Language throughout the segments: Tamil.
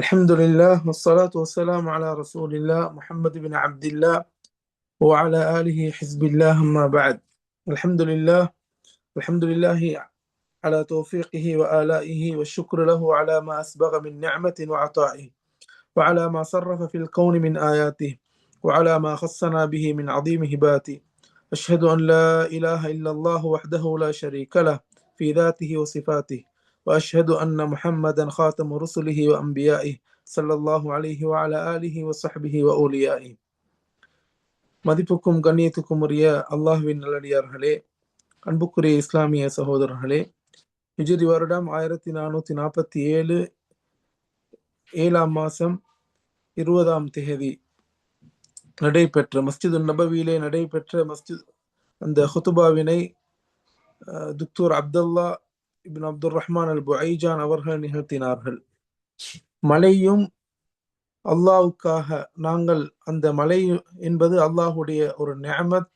الحمد لله والصلاة والسلام على رسول الله محمد بن عبد الله وعلى آله حزب الله أما بعد الحمد لله الحمد لله على توفيقه وآلائه والشكر له على ما أسبغ من نعمة وعطائه وعلى ما صرف في الكون من آياته وعلى ما خصنا به من عظيم هباته أشهد أن لا إله إلا الله وحده لا شريك له في ذاته وصفاته وأشهد أن محمدا خاتم رسله وأنبيائه صلى الله عليه وعلى آله وصحبه وأوليائه மதிப்புக்கும் கண்ணியத்துக்கும் உரிய அல்லாஹுவின் நல்லடியார்களே அன்புக்குரிய இஸ்லாமிய சகோதரர்களே ஹிஜ்ரி வருடம் ஆயிரத்தி நானூத்தி நாற்பத்தி ஏழு ஏழாம் மாசம் இருபதாம் தேதி நடைபெற்ற மஸ்ஜிது நபவியிலே நடைபெற்ற மஸ்ஜித் அந்த ஹுத்துபாவினை துக்தூர் Abdullah ibn Abdul Rahman al Buaijan அவர்கள் நிகழ்த்தினார்கள். மலையும் அல்லாவுக்காக நாங்கள் அந்த மலை என்பது அல்லாஹுடைய ஒரு நியமத்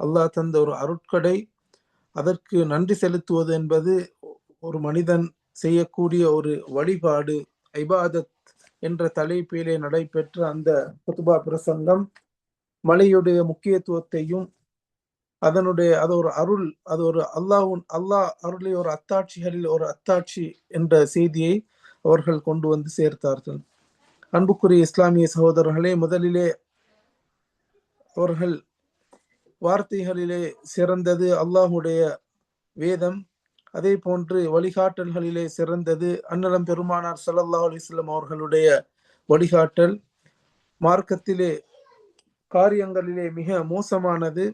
அல்லாஹ் தந்த ஒரு அருட்கடை. அதற்கு நன்றி செலுத்துவது என்பது ஒரு மனிதன் செய்யக்கூடிய ஒரு வழிபாடு ஐபாதத் என்ற தலைப்பிலே நடைபெற்ற அந்த குத்துபா பிரசங்கம். மலையுடைய முக்கியத்துவத்தையும் அதனுடைய அது ஒரு அருள் அது ஒரு அல்லாஹ் அல்லாஹ் அருளை ஒரு அத்தாட்சிகளில் ஒரு அத்தாட்சி என்ற செய்தியை அவர்கள் கொண்டு வந்து சேர்த்தார்கள். அன்புக்குரிய இஸ்லாமிய சகோதரர்களே முதலிலே அவர்கள் வார்த்தைகளிலே சிறந்தது அல்லாஹுடைய வேதம். அதே போன்று வழிகாட்டல்களிலே சிறந்தது அன்னலம் பெருமானார் சல்லல்லா அலிஸ்லாம் அவர்களுடைய வழிகாட்டல். மார்க்கத்திலே காரியங்களிலே மிக மோசமானது.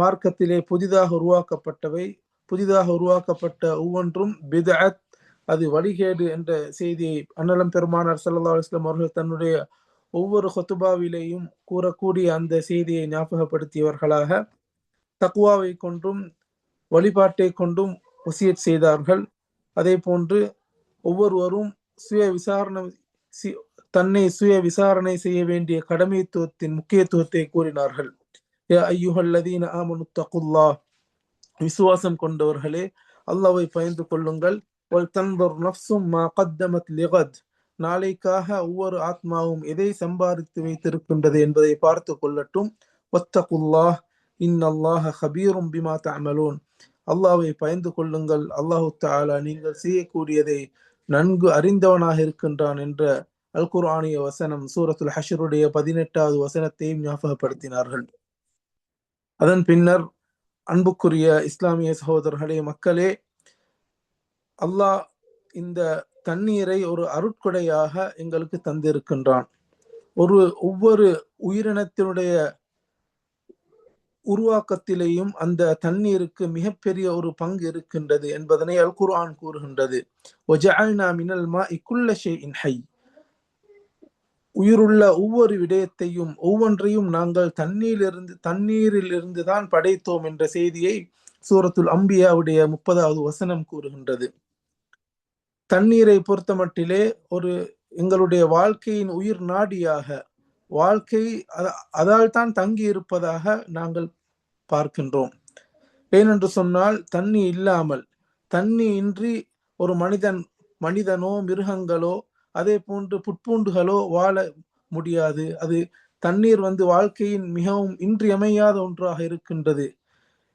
மார்க்கத்திலே புதிதாக உருவாக்கப்பட்டவை புதிதாக உருவாக்கப்பட்ட ஒவ்வொன்றும் பிதஅத் அது வழிகேடு என்ற செய்தியை அன்னலம் பெருமானார் சல்லா அலுவலாம் அவர்கள் தன்னுடைய ஒவ்வொரு ஹொத்துபாவிலேயும் கூறக்கூடிய அந்த செய்தியை ஞாபகப்படுத்தியவர்களாக தக்குவாவை கொண்டும் வழிபாட்டை கொண்டும் வசியத் செய்தார்கள். அதே போன்று ஒவ்வொருவரும் சுய விசாரணை தன்னை சுய விசாரணை செய்ய வேண்டிய கடமைத்துவத்தின் முக்கியத்துவத்தை கூறினார்கள். ஐயுஹல்லதீன ஆமனு தகுல்லா விசுவாசம் கொண்டவர்களே அல்லாவை பயந்து கொள்ளுங்கள். தன்பர் நப்சும் மா கத்தமத் லிகத். நாளைக்காக ஒவ்வொரு ஆத்மாவும் எதை சம்பாதித்து வைத்திருக்கின்றது என்பதை பார்த்து கொள்ளட்டும். ஒத்தகுல்லாஹ் இன்னல்லாஹ ஹபீரும் பிமா தமலூன் அல்லாவை பயந்து கொள்ளுங்கள். அல்லாஹு தாலா நீங்கள் செய்யக்கூடியதை நன்கு அறிந்தவனாக இருக்கின்றான் என்ற அல் குர்ஆனிய வசனம் சூரத்துல் ஹஷருடைய பதினெட்டாவது வசனத்தையும் ஞாபகப்படுத்தினார்கள். அதன் பின்னர் அன்புக்குரிய இஸ்லாமிய சகோதரர்களே மக்களே அல்லாஹ் இந்த தண்ணீரை ஒரு அருட்கொடையாக எங்களுக்கு தந்திருக்கின்றான். ஒரு ஒவ்வொரு உயிரினத்தினுடைய உருவாக்கத்திலேயும் அந்த தண்ணீருக்கு மிகப்பெரிய ஒரு பங்கு இருக்கின்றது என்பதனை அல் குர்ஆன் கூறுகின்றது. மினல் மா இக்குள்ள ஷேஇன் ஹை உயிருள்ள ஒவ்வொரு விடயத்தையும் ஒவ்வொன்றையும் நாங்கள் தண்ணீரிலிருந்து தண்ணீரில் இருந்து தான் படைத்தோம் என்ற செய்தியை சூரத்துல் அம்பியாவுடைய முப்பதாவது வசனம் கூறுகின்றது. தண்ணீரை பொறுத்த மட்டிலே ஒரு எங்களுடைய வாழ்க்கையின் உயிர் நாடியாக வாழ்க்கை அதால் தான் தங்கி இருப்பதாக நாங்கள் பார்க்கின்றோம். ஏனென்று சொன்னால் தண்ணி இல்லாமல் தண்ணி இன்றி ஒரு மனிதன் மனிதனோ மிருகங்களோ அதே போன்று புட்பூண்டுகளோ வாழ முடியாது. அது தண்ணீர் வந்து வாழ்க்கையின் மிகவும் இன்றியமையாத ஒன்றாக இருக்கின்றது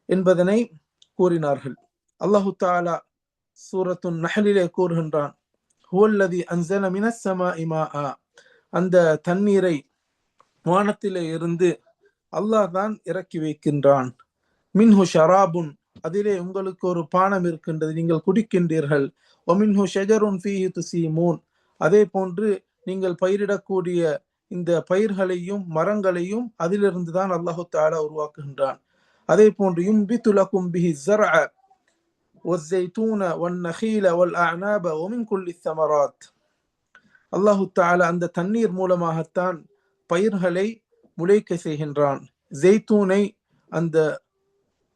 என்பதனை கூறினார்கள். அல்லாஹு தாலா சூரத்துன் நஹலிலே கூறுகின்றான் ஹுவல்லதி அன்சல மினசமா இமா அந்த தண்ணீரை வானத்திலே இருந்து அல்லாஹ் தான் இறக்கி வைக்கின்றான். மின்ஹு ஷராபுன். அதிலே உங்களுக்கு ஒரு பானம் இருக்கின்றது நீங்கள் குடிக்கின்றீர்கள். ஒமின்ஹு ஷெஜருன் ஃபீஹி துசீமூன் அதே போன்று நீங்கள் பயிரிடக்கூடிய இந்த பயிர்களையும் மரங்களையும் அதிலிருந்து தான் அல்லாஹு தாலா உருவாக்குகின்றான் அதே போன்று யும்பித்துலக்கும் பிஹி ஜர்அ والزيتون والنخيل والأعناب ومن كل الثمرات அல்லாஹு தாலா அந்த தண்ணீர் மூலமாகத்தான் பயிர்களை முளைக்க செய்கின்றான் ஜெய்தூனை அந்த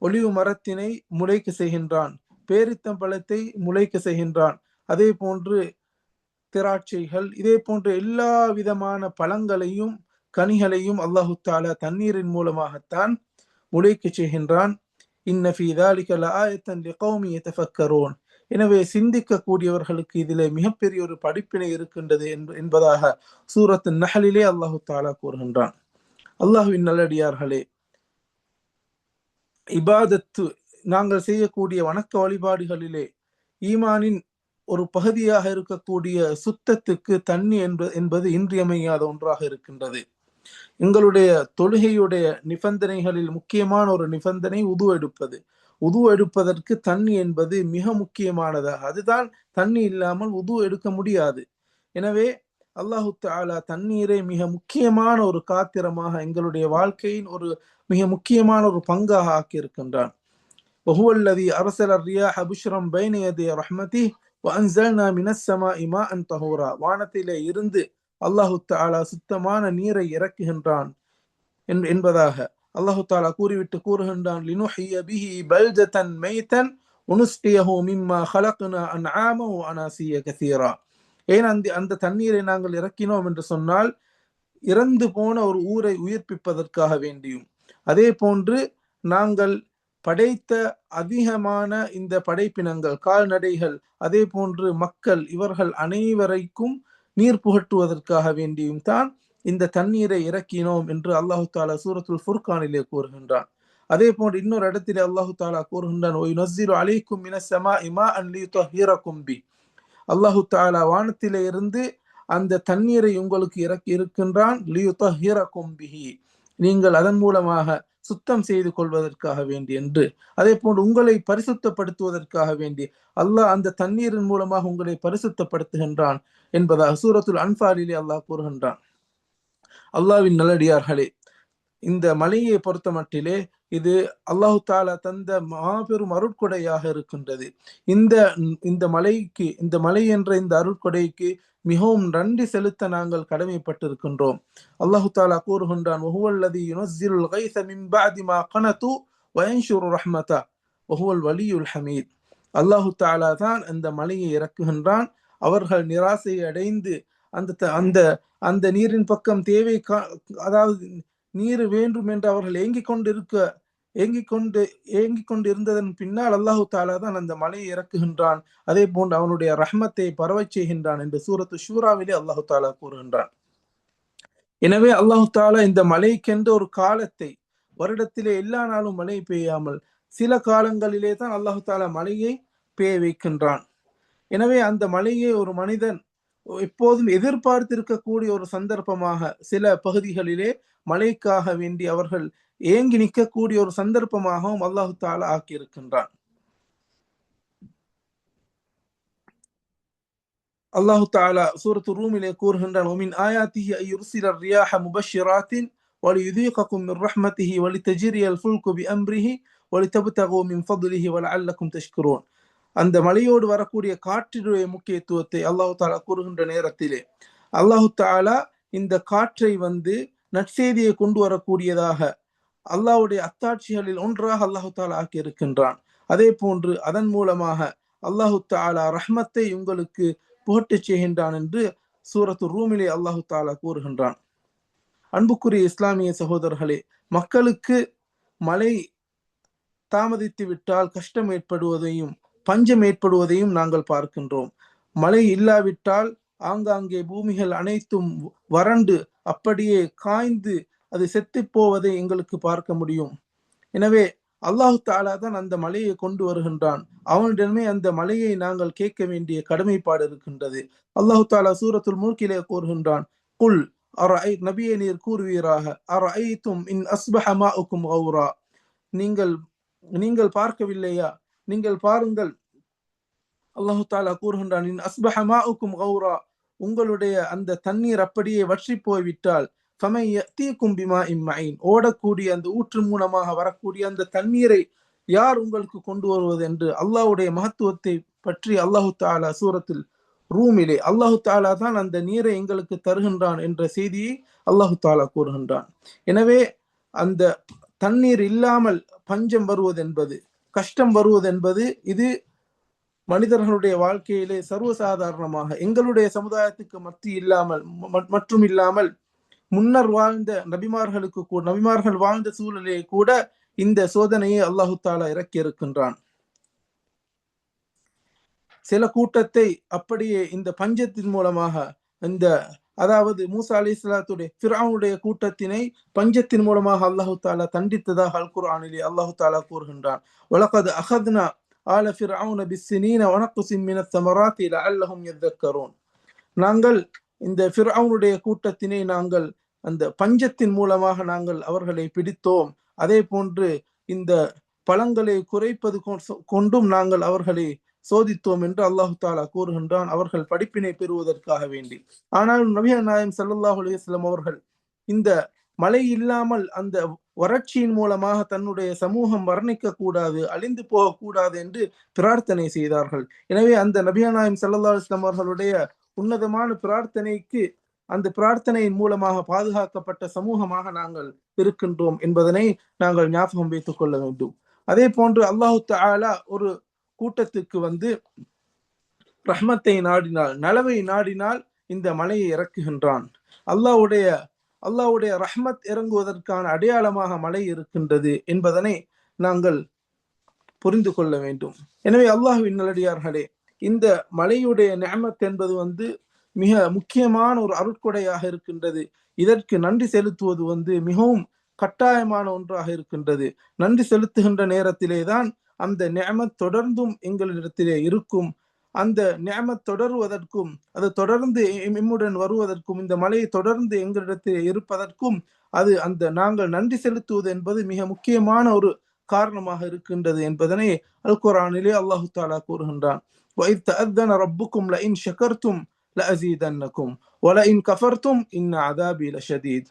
ஒளிவு மரத்தினை முளைக்க செய்கின்றான் பேரித்தம் பழத்தை முளைக்க செய்கின்றான் அதே போன்று திராட்சைகள் இதே போன்ற எல்லா விதமான பழங்களையும் கனிகளையும் அல்லாஹு தாலா தண்ணீரின் மூலமாகத்தான் முளைக்க செய்கின்றான். எனவே சிந்திக்கக்கூடியவர்களுக்கு இதிலே மிகப்பெரிய ஒரு படிப்பினை இருக்கின்றது என்பதாக சூரத்து நகலிலே அல்லாஹு தாலா கூறுகின்றான். அல்லாஹுவின் நல்லடியார்களே இபாதத்து நாங்கள் செய்யக்கூடிய வணக்க வழிபாடுகளிலே ஈமானின் ஒரு பகுதியாக இருக்கக்கூடிய சுத்தத்துக்கு தண்ணி என்பது என்பது இன்றியமையாத ஒன்றாக இருக்கின்றது. எங்களுடைய தொழுகையுடைய நிபந்தனைகளில் முக்கியமான ஒரு நிபந்தனை உது எடுப்பது. உது எடுப்பதற்கு தண்ணி என்பது மிக முக்கியமானதாக அதுதான் தண்ணி இல்லாமல் உது எடுக்க முடியாது. எனவே அல்லாஹு தாலா தண்ணீரை மிக முக்கியமான ஒரு காத்திரமாக எங்களுடைய வாழ்க்கையின் ஒரு மிக முக்கியமான ஒரு பங்காக ஆக்கியிருக்கின்றான். அரசலர் ரியா ஹபுஷ்ரம் பைனயதே ரஹ்மதி அன்சல்னா இமா அன் தஹூரா வானத்திலே இருந்து அல்லாஹு தாலா சுத்தமான நீரை இறக்குகின்றான் என்பதாக அல்லாஹு தாலா கூறிவிட்டு கூறுகின்றான் லினுஹிய பிஹி பல்ஜதன் மெய்தன் உனுஸ்கியஹு மிம்மா ஹலக்குனா அன் ஆமஹு அனாசிய கசீரா. ஏன் அந்த அந்த தண்ணீரை நாங்கள் இறக்கினோம் என்று சொன்னால் இறந்து போன ஒரு ஊரை உயிர்ப்பிப்பதற்காக வேண்டியும். அதே போன்று நாங்கள் படைத்த அதிகமான இந்த படைப்பினங்கள் கால்நடைகள் அதே போன்று மக்கள் இவர்கள் அனைவரைக்கும் நீர் புகட்டுவதற்காக வேண்டியும் தான் இந்த தண்ணீரை இறக்கினோம் என்று அல்லாஹு தாலா சூரத்துல் ஃபுர்கானிலே கூறுகின்றான். அதே போன்று இன்னொரு இடத்திலே அல்லாஹு தாலா கூறுகின்றான் ஒய் நஸ்ஸிரு அலைக்கும் மின இமா அன்லி தொஹீரக்கும் கும்பி அல்லாஹு தாலா வானத்திலே இருந்து அந்த தண்ணீரை உங்களுக்கு இறக்கி இருக்கின்றான் லியு ஹீர கொம்பிஹி நீங்கள் அதன் மூலமாக சுத்தம் செய்து கொள்வதற்காக வேண்டி என்று. அதே போன்று உங்களை பரிசுத்தப்படுத்துவதற்காக வேண்டி. அல்லாஹ் அந்த தண்ணீரின் மூலமாக உங்களை பரிசுத்தப்படுத்துகின்றான் என்பதாக சூரத்துல் அன்பாலிலே அல்லாஹ் கூறுகின்றான். அல்லாவின் நல்லடியார்களே இந்த மலையை பொறுத்த மட்டிலே இது அல்லாஹு தாலா தந்த மாபெரும் அருட்கொடையாக இருக்கின்றது. இந்த இந்த மலைக்கு இந்த மலை என்ற இந்த அருட்கொடைக்கு மிகவும் நன்றி செலுத்த நாங்கள் கடமைப்பட்டிருக்கின்றோம். அல்லாஹு தாலா கூறுகின்றான் ஒஹுவல்லதி யுனஸ்ஸிலுல் கைஸ மின் மா கனது வயன்ஷுரு ரஹ்மதா. ஒஹுவல் வலியுல் ஹமீத். அல்லாஹு தாலா தான் அந்த மலையை இறக்குகின்றான். அவர்கள் நிராசை அடைந்து அந்த அந்த அந்த நீரின் பக்கம் தேவை அதாவது நீர் வேண்டும் என்று அவர்கள் ஏங்கிக் கொண்டிருக்க ஏங்கிக் கொண்டு ஏங்கிக் கொண்டு இருந்ததன் பின்னால் அல்லாஹு தாலா தான் அந்த மலையை இறக்குகின்றான். அதே போன்று அவனுடைய ரஹ்மத்தை பரவச் செய்கின்றான் என்று சூரத்து ஷூராவிலே அல்லாஹு தாலா கூறுகின்றான். எனவே அல்லாஹு தாலா இந்த மலைக்கென்று ஒரு காலத்தை வருடத்திலே எல்லா நாளும் மழை பெய்யாமல் சில காலங்களிலே தான் அல்லாஹு தாலா மழையை பெய்ய வைக்கின்றான். எனவே அந்த மலையை ஒரு மனிதன் எப்போதும் எதிர்பார்த்திருக்கக்கூடிய ஒரு சந்தர்ப்பமாக சில பகுதிகளிலே மழைக்காக வேண்டி அவர்கள் ஏங்கி நிற்கக்கூடிய ஒரு சந்தர்ப்பமாகவும் அல்லாஹு தாலா ஆக்கியிருக்கின்றான் அல்லாஹு தாலா சூரத்து ரூமிலே கூறுகின்றான் ஒமின் ஆயாத்திஹி ஐயுர்சில ரியாஹ முபஷிராத்தின் وليذيقكم من رحمته ولتجري الفلك بأمره ولتبتغوا من فضله ولعلكم تشكرون அந்த மலையோடு வரக்கூடிய காற்றினுடைய முக்கியத்துவத்தை அல்லாஹு தாலா கூறுகின்ற நேரத்திலே அல்லாஹு தாலா இந்த காற்றை வந்து நற்செய்தியை கொண்டு வரக்கூடியதாக அல்லாஹுடைய அத்தாட்சிகளில் ஒன்றாக அல்லாஹு தாலா ஆக்கி இருக்கின்றான் அதே போன்று அதன் மூலமாக அல்லாஹு தாலா ரஹ்மத்தை உங்களுக்கு புகட்டுச் செய்கின்றான் என்று சூரத்து ரூமிலே அல்லாஹு தாலா கூறுகின்றான். அன்புக்குரிய இஸ்லாமிய சகோதரர்களே மக்களுக்கு மழை தாமதித்து விட்டால் கஷ்டம் ஏற்படுவதையும் பஞ்சம் ஏற்படுவதையும் நாங்கள் பார்க்கின்றோம். மழை இல்லாவிட்டால் ஆங்காங்கே பூமிகள் அனைத்தும் வறண்டு அப்படியே காய்ந்து அது செத்து போவதை எங்களுக்கு பார்க்க முடியும். எனவே அல்லாஹு தாலா தான் அந்த மலையை கொண்டு வருகின்றான். அவனிடமே அந்த மலையை நாங்கள் கேட்க வேண்டிய கடமைப்பாடு இருக்கின்றது. அல்லாஹு தாலா சூரத்துல் மூக்கிலே கூறுகின்றான் குல் அரை நபியை நீர் கூறுவீராக அரைத்தும் இன் அஸ்பஹமா உக்கும் கௌரா. நீங்கள் நீங்கள் பார்க்கவில்லையா? நீங்கள் பாருங்கள். அல்லாஹு தாலா கூறுகின்றான் இன் அஸ்பஹமா உக்கும் கௌரா. உங்களுடைய அந்த தண்ணீர் அப்படியே வற்றி போய்விட்டால் ஃபமை தீ கும்பிமா இம்மைன். ஓடக்கூடிய அந்த ஊற்று மூலமாக வரக்கூடிய அந்த தண்ணீரை யார் உங்களுக்கு கொண்டு வருவது என்று அல்லாஹுடைய மகத்துவத்தை பற்றி அல்லாஹு தாலா சூரத்தில் ரூமிலே அல்லாஹு தாலா தான் அந்த நீரை எங்களுக்கு தருகின்றான் என்ற செய்தியை அல்லாஹு தாலா கூறுகின்றான். எனவே அந்த தண்ணீர் இல்லாமல் பஞ்சம் வருவது என்பது கஷ்டம் வருவது என்பது இது மனிதர்களுடைய வாழ்க்கையிலே சர்வசாதாரணமாக எங்களுடைய சமுதாயத்துக்கு மத்தி இல்லாமல் மற்றும் இல்லாமல் முன்னர் வாழ்ந்த நபிமார்களுக்கு கூட நபிமார்கள் வாழ்ந்த சூழலே கூட இந்த சோதனையை அல்லாஹு தாலா இறக்கி இருக்கின்றான். சில கூட்டத்தை அப்படியே இந்த பஞ்சத்தின் மூலமாக இந்த அதாவது மூசா அலி இஸ்லாத்துடைய ஃபிரௌனுடைய கூட்டத்தினை பஞ்சத்தின் மூலமாக அல்லாஹு தாலா தண்டித்ததாக அல் குர்ஆனிலே அல்லாஹு தாலா கூறுகின்றான். உலகது அகத்னா ஆல ஃபிர்அவுன பிஸ்ஸினீன வனக்குசின் மின தமராத்தி லஅல்லஹும் எத்தக்கரோன் நாங்கள் இந்த ஃபிர்அவுனுடைய கூட்டத்தினை நாங்கள் அந்த பஞ்சத்தின் மூலமாக நாங்கள் அவர்களை பிடித்தோம். அதே போன்று இந்த பழங்களை குறைப்பது கொண்டும் நாங்கள் அவர்களை சோதித்தோம் என்று அல்லாஹு தாலா கூறுகின்றான். அவர்கள் படிப்பினை பெறுவதற்காக வேண்டி. ஆனால் நபிகள் நாயம் சல்லாஹ் அலுவலாம் அவர்கள் இந்த மழை இல்லாமல் அந்த வறட்சியின் மூலமாக தன்னுடைய சமூகம் வர்ணிக்க கூடாது அழிந்து போகக்கூடாது என்று பிரார்த்தனை செய்தார்கள். எனவே அந்த நபிகள் நாயம் ஸல்லல்லாஹு அவர்களுடைய உன்னதமான பிரார்த்தனைக்கு அந்த பிரார்த்தனையின் மூலமாக பாதுகாக்கப்பட்ட சமூகமாக நாங்கள் இருக்கின்றோம் என்பதனை நாங்கள் ஞாபகம் வைத்துக் கொள்ள வேண்டும். அதே போன்று அல்லாஹு தாலா ஒரு கூட்டத்துக்கு வந்து ரஹ்மத்தை நாடினால் நலவை நாடினால் இந்த மலையை இறக்குகின்றான். அல்லாஹ்வுடைய அல்லாவுடைய ரஹ்மத் இறங்குவதற்கான அடையாளமாக மலை இருக்கின்றது என்பதனை நாங்கள் புரிந்து கொள்ள வேண்டும். எனவே அல்லாஹுவின் நல்லடியார்களே இந்த மலையுடைய நேமத் என்பது வந்து மிக முக்கியமான ஒரு அருட்கொடையாக இருக்கின்றது. இதற்கு நன்றி செலுத்துவது வந்து மிகவும் கட்டாயமான ஒன்றாக இருக்கின்றது. நன்றி செலுத்துகின்ற நேரத்திலே தான் அந்த நேமத் தொடர்ந்தும் எங்களிடத்திலே இருக்கும். அந்த நியமத் தொடருவதற்கும் அது தொடர்ந்து எம்- எம்முடன் வருவதற்கும் இந்த மலையை தொடர்ந்து எங்களிடத்தில் இருப்பதற்கும் அது அந்த நாங்கள் நன்றி செலுத்துவது என்பது மிக முக்கியமான ஒரு காரணமாக இருக்கின்றது என்பதனை அல் குர்ஆனிலே அல்லாஹு தாலா கூறுகின்றான் وَإِذْ تَأَذَّنَ رَبُّكُمْ لَئِنْ شَكَرْتُمْ لَأَزِيدَنَّكُمْ وَلَئِنْ كَفَرْتُمْ إِنَّ عَذَابِي لَشَدِيدٌ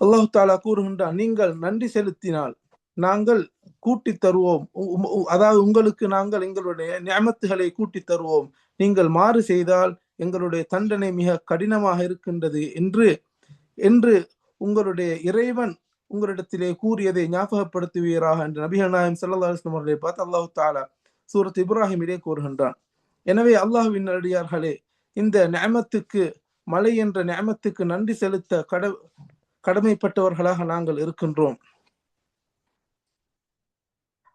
அல்லாஹு தாலா கூறுகின்றான் நீங்கள் நன்றி செலுத்தினால் நாங்கள் கூட்டி தருவோம். உ- உ- அதாவது உங்களுக்கு நாங்கள் எங்களுடைய நியமத்துகளை கூட்டி தருவோம். நீங்கள் மாறு செய்தால் எங்களுடைய தண்டனை மிக கடினமாக இருக்கின்றது என்று என்று உங்களுடைய இறைவன் உங்களிடத்திலே கூறியதை ஞாபகப்படுத்துவீராக என்று நபிகள் நாயம் ஸல்லல்லாஹு அலைஹி அவர்களை பார்த்து அல்லாஹு தாலா சூரத் இப்ராஹிமிலே கூறுகின்றான். எனவே அல்லாஹுவின் அடியார்களே இந்த நியமத்துக்கு மலை என்ற நியமத்துக்கு நன்றி செலுத்த கட கடமைப்பட்டவர்களாக நாங்கள் இருக்கின்றோம்.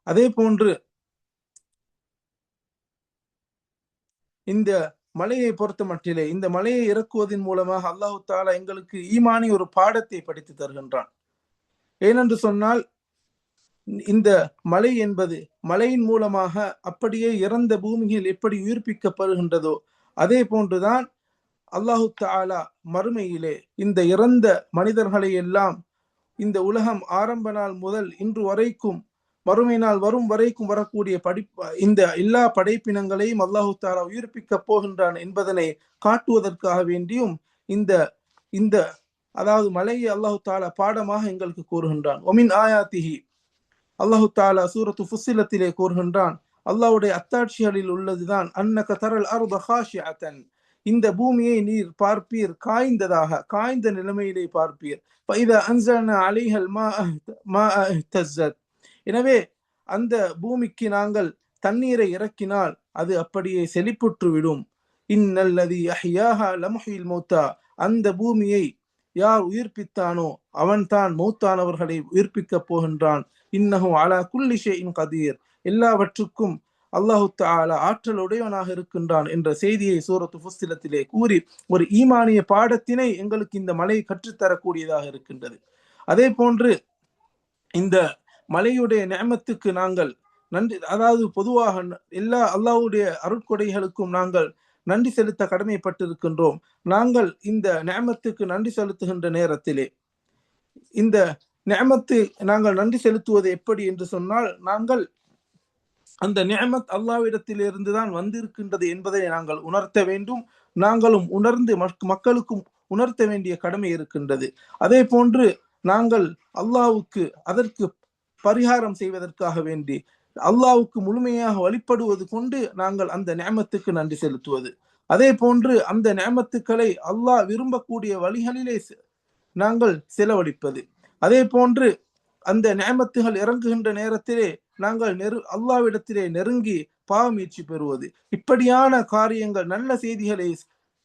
அதே போன்று இந்த மலையை பொறுத்த மட்டிலே இந்த மலையை இறக்குவதன் மூலமாக அல்லாஹு தாலா எங்களுக்கு ஈமானி ஒரு பாடத்தை படித்து தருகின்றான். ஏனென்று சொன்னால் இந்த மலை என்பது மலையின் மூலமாக அப்படியே இறந்த பூமியில் எப்படி உயிர்ப்பிக்கப்படுகின்றதோ அதே போன்றுதான் அல்லாஹு தாலா மறுமையிலே இந்த இறந்த மனிதர்களை எல்லாம் இந்த உலகம் ஆரம்ப நாள் முதல் இன்று வரைக்கும் மறுமை நாள் வரும் வரைக்கும் வரக்கூடிய படி இந்த எல்லா படைப்பினங்களையும் அல்லாஹு தாலா உயிர்ப்பிக்க போகின்றான் என்பதனை காட்டுவதற்காக வேண்டியும் இந்த இந்த அதாவது மலையை அல்லாஹு தாலா பாடமாக எங்களுக்கு கூறுகின்றான். ஒமின் ஆயாத்திஹி. அல்லாஹு தாலா சூரத்து ஃபுசிலத்திலே கூறுகின்றான் அல்லாவுடைய அத்தாட்சிகளில் உள்ளதுதான். அன்னக தரல் அருதன் இந்த பூமியை நீர் பார்ப்பீர் காய்ந்ததாக காய்ந்த நிலைமையிலே பார்ப்பீர். அன்சன அலிஹல் மா மா எனவே அந்த பூமிக்கு நாங்கள் தண்ணீரை இறக்கினால் அது அப்படியே செழிப்புற்று விடும் இன்னல்லதி அஹ்யாஹா லமுஹில் மௌத்தா. அந்த பூமியை யார் உயிர்ப்பித்தானோ அவன்தான் மௌத்தானவர்களை உயிர்ப்பிக்கப் போகின்றான். இன்னஹு அலா குல்லிஷேயின் கதீர். எல்லாவற்றுக்கும் அல்லாஹு தாலா ஆற்றல் உடையவனாக இருக்கின்றான் என்ற செய்தியை சூரத்து புஸ்திலத்திலே கூறி ஒரு ஈமானிய பாடத்தினை எங்களுக்கு இந்த மலை கற்றுத்தரக்கூடியதாக இருக்கின்றது. அதே போன்று இந்த மலையுடைய நியமத்துக்கு நாங்கள் நன்றி அதாவது பொதுவாக எல்லா அல்லாஹ்வுடைய அருட்கொடைகளுக்கும் நாங்கள் நன்றி செலுத்த கடமைப்பட்டிருக்கின்றோம். நாங்கள் இந்த நியமத்துக்கு நன்றி செலுத்துகின்ற நேரத்திலே இந்த நியமத்து நாங்கள் நன்றி செலுத்துவது எப்படி என்று சொன்னால் நாங்கள் அந்த நியமத் அல்லாவிடத்திலிருந்து தான் வந்திருக்கின்றது என்பதை நாங்கள் உணர்த்த வேண்டும். நாங்களும் உணர்ந்து மக்- மக்களுக்கும் உணர்த்த வேண்டிய கடமை இருக்கின்றது. அதே போன்று நாங்கள் அல்லாவுக்கு அதற்கு பரிகாரம் செய்வதற்காக வேண்டி அல்லாவுக்கு முழுமையாக வழிபடுவது கொண்டு நாங்கள் அந்த நேமத்துக்கு நன்றி செலுத்துவது. அதே போன்று அந்த நேமத்துக்களை அல்லாஹ் விரும்பக்கூடிய வழிகளிலே நாங்கள் செலவழிப்பது. அதே போன்று அந்த நேமத்துகள் இறங்குகின்ற நேரத்திலே நாங்கள் நெரு அல்லாவிடத்திலே நெருங்கி பாவமீட்சி பெறுவது. இப்படியான காரியங்கள் நல்ல செய்திகளை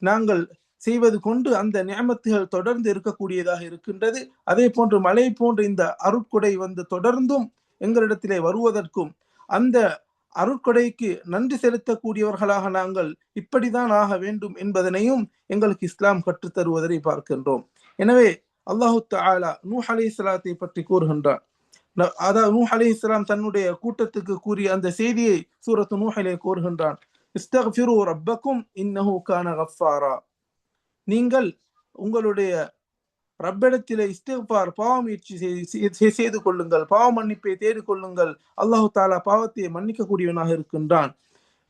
நாங்கள் செய்வது கொண்டு அந்த நியமத்துகள் தொடர்ந்து இருக்கக்கூடியதாக இருக்கின்றது. அதே போன்று மழை போன்ற இந்த அருட்கொடை வந்து தொடர்ந்தும் எங்களிடத்திலே வருவதற்கும் அந்த அருட்கொடைக்கு நன்றி செலுத்தக்கூடியவர்களாக நாங்கள் இப்படிதான் ஆக வேண்டும் என்பதனையும் எங்களுக்கு இஸ்லாம் கற்றுத் தருவதை பார்க்கின்றோம். எனவே அல்லாஹு தாலா நூஹ் அலி இஸ்லாத்தை பற்றி கூறுகின்றான். அதாவது நூஹ் அலி இஸ்லாம் தன்னுடைய கூட்டத்துக்கு கூறிய அந்த செய்தியை சூரத்து நூஹிலே கூறுகின்றான். இஸ்தக்ஃபிரு ரப்பக்கும் இன்னஹு கான கஃபாரா நீங்கள் உங்களுடைய ரப்பிடத்திலே இஸ்திஃபார் பாவ முயற்சி செய்து கொள்ளுங்கள். பாவ மன்னிப்பை தேடி கொள்ளுங்கள். அல்லாஹு தாலா பாவத்தை மன்னிக்கக்கூடியவனாக இருக்கின்றான்.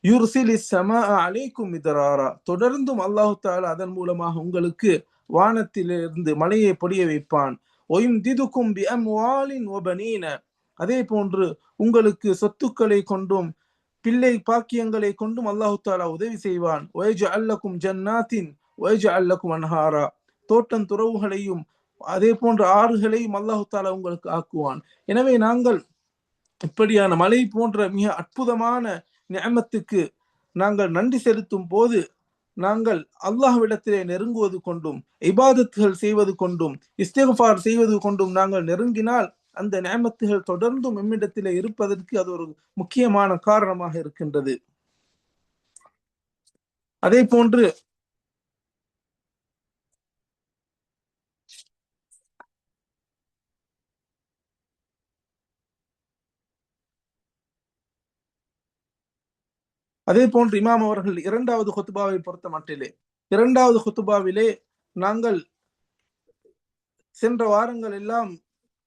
யுர்சிலி சம அலைக்கும் இதராரா தொடர்ந்தும் அல்லாஹு தாலா அதன் மூலமாக உங்களுக்கு வானத்திலிருந்து மலையை பொடிய வைப்பான். ஒயும் திதுக்கும் பி அம்வாலின் ஒபனீன அதே போன்று உங்களுக்கு சொத்துக்களை கொண்டும் பிள்ளை பாக்கியங்களை கொண்டும் அல்லாஹு தாலா உதவி செய்வான். ஒயஜ அல்லக்கும் ஜன்னாத்தின் அல்லக்கும் அன்ஹாரா தோட்டம் துறவுகளையும் அதே போன்ற ஆறுகளையும் அல்லாஹு தாலா உங்களுக்கு ஆக்குவான். எனவே நாங்கள் இப்படியான மலை போன்ற மிக அற்புதமான நியமத்துக்கு நாங்கள் நன்றி செலுத்தும் போது நாங்கள் அல்லாஹ்விடத்திலே நெருங்குவது கொண்டும் இபாதத்துகள் செய்வது கொண்டும் இஸ்திஃபார் செய்வது கொண்டும் நாங்கள் நெருங்கினால் அந்த நியமத்துகள் தொடர்ந்தும் எம்மிடத்திலே இருப்பதற்கு அது ஒரு முக்கியமான காரணமாக இருக்கின்றது. அதே போன்று அதே போன்று இமாம் அவர்கள் இரண்டாவது ஹுத்துபாவை பொறுத்த மட்டிலே இரண்டாவது ஹுத்துபாவிலே நாங்கள் சென்ற வாரங்கள் எல்லாம்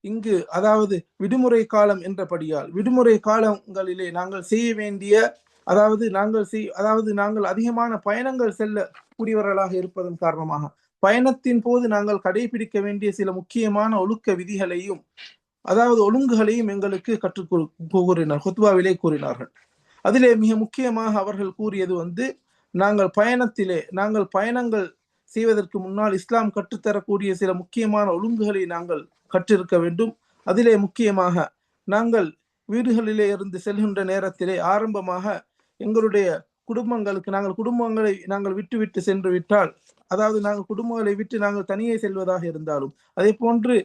இங்கு அதாவது விடுமுறை காலம் என்றபடியால் விடுமுறை காலங்களிலே நாங்கள் செய்ய வேண்டிய அதாவது நாங்கள் செய் அதாவது நாங்கள் அதிகமான பயணங்கள் செல்ல கூடியவர்களாக இருப்பதன் காரணமாக பயணத்தின் போது நாங்கள் கடைபிடிக்க வேண்டிய சில முக்கியமான ஒழுக்க விதிகளையும் அதாவது ஒழுங்குகளையும் எங்களுக்கு கற்றுக் கூறினார் ஹுத்வாவிலே கூறினார்கள். அதிலே மிக முக்கியமாக அவர்கள் கூறியது வந்து நாங்கள் பயணத்திலே நாங்கள் பயணங்கள் செய்வதற்கு முன்னால் இஸ்லாம் கற்றுத்தரக்கூடிய சில முக்கியமான ஒழுங்குகளை நாங்கள் கற்றிருக்க வேண்டும். அதிலே முக்கியமாக நாங்கள் வீடுகளிலே இருந்து செல்கின்ற நேரத்திலே ஆரம்பமாக எங்களுடைய குடும்பங்களுக்கு நாங்கள் குடும்பங்களை நாங்கள் விட்டு விட்டு சென்று விட்டால் அதாவது நாங்கள் குடும்பங்களை விட்டு நாங்கள் தனியே செல்வதாக இருந்தாலும் அதே போன்று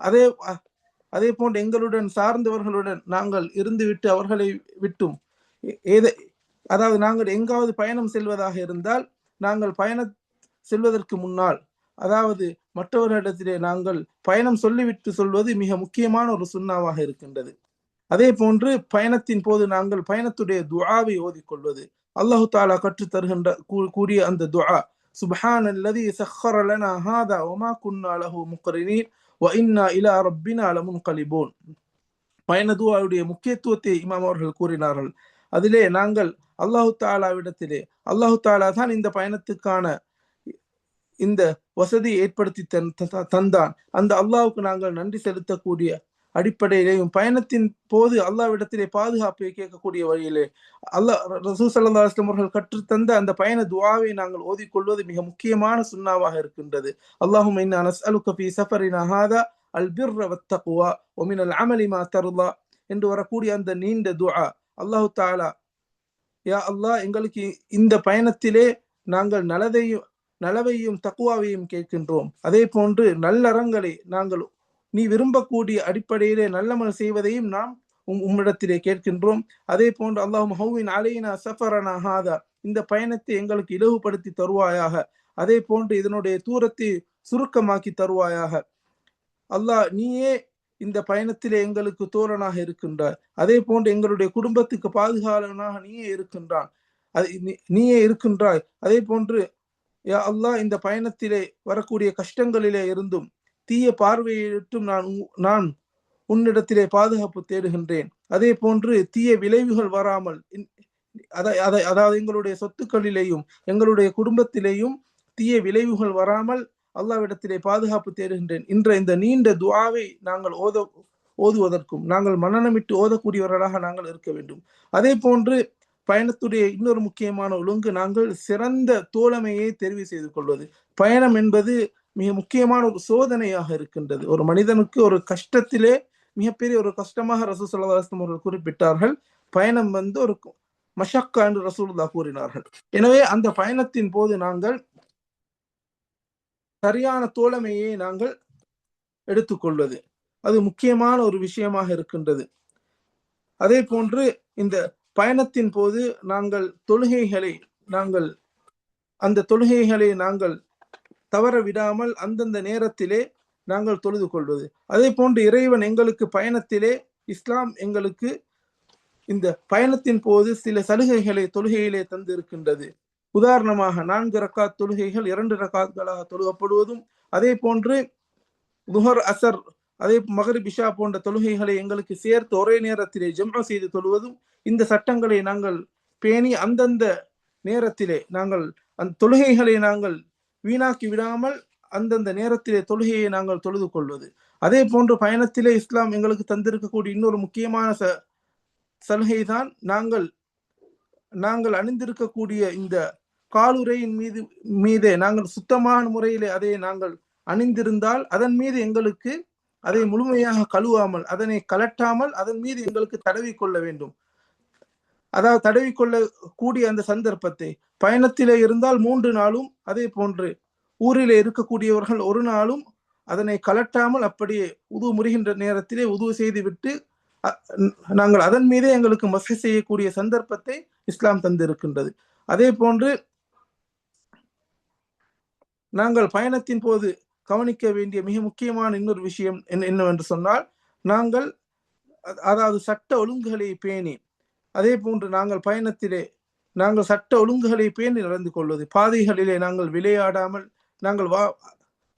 அதே அதே போன்று எங்களுடன் சார்ந்தவர்களுடன் நாங்கள் இருந்துவிட்டு அவர்களை விட்டும் ஏதை அதாவது நாங்கள் எங்காவது பயணம் செல்வதாக இருந்தால் நாங்கள் பயண செல்வதற்கு முன்னால் அதாவது மற்றவர்களிடத்திலே நாங்கள் பயணம் சொல்லிவிட்டு சொல்வது மிக முக்கியமான ஒரு சுண்ணாவாக இருக்கின்றது. அதே போன்று பயணத்தின் போது நாங்கள் பயணத்துடைய துஆவை ஓதிக்கொள்வது. அல்லாஹு தாலா கற்றுத் தருகின்ற கூறிய அந்த துஆ சுபஹான் அல்லதி சஹர லனா ஹாதா வமா குன்னா லஹு முக்ரினீன் வ இன்னா இலா ரப்பினா பயண முக்கியத்துவத்தை இமாம் அவர்கள் கூறினார்கள். அதிலே நாங்கள் அல்லாஹு தாலாவிடத்திலே அல்லாஹு தாலா தான் இந்த பயணத்துக்கான இந்த வசதி ஏற்படுத்தி தந்தான். அந்த அல்லாவுக்கு நாங்கள் நன்றி செலுத்தக்கூடிய அடிப்படையிலேயும் பயணத்தின் போது அல்லாவிடத்திலே பாதுகாப்பை கேட்கக்கூடிய வழியிலே அல்லாஹ் ரசூ சல்லா அஸ்லம் அவர்கள் கற்றுத்தந்த அந்த பயண துவாவை நாங்கள் ஓதிக்கொள்வது மிக முக்கியமான சுண்ணாவாக இருக்கின்றது. அல்லாஹும் அலுகபி சஃபரின் அஹாதா அல் பிர் வத்தகுவா ஒமின் அல் அமலி தருலா என்று வரக்கூடிய அந்த நீண்ட துவா அல்லாஹு தாலா யா அல்லாஹ் எங்களுக்கு இந்த பயணத்திலே நாங்கள் நலதையும் நலவையும் தக்குவாவையும் கேட்கின்றோம். அதே போன்று நல்லறங்களை நாங்கள் நீ விரும்பக்கூடிய அடிப்படையிலே நல்லமல் செய்வதையும் நாம் உம்மிடத்திலே கேட்கின்றோம். அதே போன்று அல்லாஹ் ஹவுவின் அலையினா சஃபரனா ஹாதா இந்த பயணத்தை எங்களுக்கு இலகுபடுத்தி தருவாயாக. அதே போன்று இதனுடைய தூரத்தை சுருக்கமாக்கி தருவாயாக. அல்லாஹ் நீயே இந்த பயணத்திலே எங்களுக்கு தோழனாக இருக்கின்றார். அதே போன்று எங்களுடைய குடும்பத்துக்கு பாதுகாவலனாக நீயே இருக்கின்றான். அது நீயே இருக்கின்றாய். அதே போன்று யா அல்லாஹ் இந்த பயணத்திலே வரக்கூடிய கஷ்டங்களிலே இருந்தும் தீய பார்வையிட்டும் நான் நான் உன்னிடத்திலே பாதுகாப்பு தேடுகின்றேன். அதே போன்று தீய விளைவுகள் வராமல் அதை அதை அதாவது எங்களுடைய சொத்துக்களிலேயும் எங்களுடைய குடும்பத்திலேயும் தீய விளைவுகள் வராமல் அல்லாவிடத்திலே பாதுகாப்பு தேடுகின்றேன். இன்ற இந்த நீண்ட துவாவை நாங்கள் ஓத ஓதுவதற்கும் நாங்கள் மனநமிட்டு ஓதக்கூடியவர்களாக நாங்கள் இருக்க வேண்டும். அதே போன்று பயணத்துடைய இன்னொரு முக்கியமான ஒழுங்கு நாங்கள் சிறந்த தோழமையை தெரிவு செய்து கொள்வது. பயணம் என்பது மிக முக்கியமான ஒரு சோதனையாக இருக்கின்றது. ஒரு மனிதனுக்கு ஒரு கஷ்டத்திலே மிகப்பெரிய ஒரு கஷ்டமாக ரசூல் சல்லாஸ்லம் அவர்கள் குறிப்பிட்டார்கள். பயணம் வந்து ஒரு மஷக்கா என்று ரசூல்லா கூறினார்கள். எனவே அந்த பயணத்தின் போது நாங்கள் சரியான தோழமையை நாங்கள் எடுத்துக்கொள்வது. அது முக்கியமான ஒரு விஷயமாக இருக்கின்றது. அதே போன்று இந்த பயணத்தின் போது நாங்கள் தொழுகைகளை நாங்கள் அந்த தொழுகைகளை நாங்கள் தவற விடாமல் அந்தந்த நேரத்திலே நாங்கள் தொழுது கொள்வது. அதே போன்று இறைவன் எங்களுக்கு பயணத்திலே இஸ்லாம் எங்களுக்கு இந்த பயணத்தின் போது சில சலுகைகளை தொழுகையிலே தந்திருக்கின்றது. உதாரணமாக நான்கு ரக்காத் தொழுகைகள் இரண்டு ரக்காத்களாக தொழுகப்படுவதும் அதே போன்று துஹர் அசர் அதே மகரி பிஷா போன்ற தொழுகைகளை எங்களுக்கு சேர்த்து ஒரே நேரத்திலே ஜம்மா செய்து தொழுவதும் இந்த சட்டங்களை நாங்கள் பேணி அந்தந்த நேரத்திலே நாங்கள் அந்த தொழுகைகளை நாங்கள் வீணாக்கி விடாமல் அந்தந்த நேரத்திலே தொழுகையை நாங்கள் தொழுது கொள்வது. அதே போன்று பயணத்திலே இஸ்லாம் எங்களுக்கு தந்திருக்கக்கூடிய இன்னொரு முக்கியமான ச சலுகை தான் நாங்கள் நாங்கள் அணிந்திருக்கக்கூடிய இந்த காலுரையின் மீது மீதே நாங்கள் சுத்தமான முறையிலே அதை நாங்கள் அணிந்திருந்தால் அதன் மீது எங்களுக்கு அதை முழுமையாக கழுவாமல் அதனை கலட்டாமல் அதன் மீது எங்களுக்கு தடவி கொள்ள வேண்டும். அதாவது தடவி கொள்ள கூடிய அந்த சந்தர்ப்பத்தை. பயணத்திலே இருந்தால் மூன்று நாளும் அதே போன்று. ஊரிலே இருக்கக்கூடியவர்கள் ஒரு நாளும் அதனை கலட்டாமல் அப்படியே உது முறிகின்ற நேரத்திலே உதவு செய்து விட்டு நாங்கள் அதன் மீதே எங்களுக்கு மசை செய்யக்கூடிய சந்தர்ப்பத்தை இஸ்லாம் தந்திருக்கின்றது. அதே போன்று நாங்கள் பயணத்தின் போது கவனிக்க வேண்டிய மிக முக்கியமான இன்னொரு விஷயம் என்ன என்னவென்று சொன்னால் நாங்கள் அதாவது சட்ட ஒழுங்குகளை பேணி அதே போன்று நாங்கள் பயணத்திலே நாங்கள் சட்ட ஒழுங்குகளை பேணி நடந்து கொள்வது பாதைகளிலே நாங்கள் விளையாடாமல் நாங்கள் வா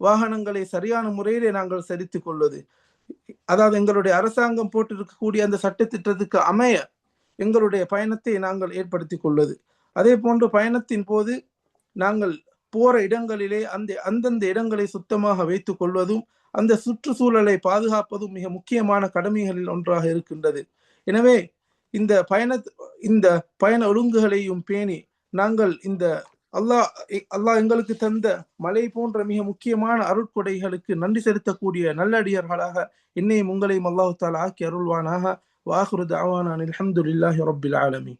வாகனங்களை சரியான முறையிலே நாங்கள் சரித்து கொள்வது அதாவது எங்களுடைய அரசாங்கம் போட்டிருக்கக்கூடிய அந்த சட்டத்திட்டத்துக்கு அமைய எங்களுடைய பயணத்தை நாங்கள் ஏற்படுத்தி கொள்வது. அதே போன்று பயணத்தின் போது நாங்கள் போற இடங்களிலே அந்த அந்தந்த இடங்களை சுத்தமாக வைத்துக் கொள்வதும் அந்த சுற்றுச்சூழலை பாதுகாப்பதும் மிக முக்கியமான கடமைகளில் ஒன்றாக இருக்கின்றது. எனவே இந்த பயண இந்த பயண ஒழுங்குகளையும் பேணி நாங்கள் இந்த அல்லாஹ் அல்லாஹ் எங்களுக்கு தந்த மலை போன்ற மிக முக்கியமான அருட்கொடைகளுக்கு நன்றி செலுத்தக்கூடிய நல்லடியர்களாக என்னையும் உங்களையும் அல்லாஹு தாலா ஆக்கி அருள்வானாக. வாஹுரு தாவானான் அலமதுல்லாஹி ரபில் ஆலமி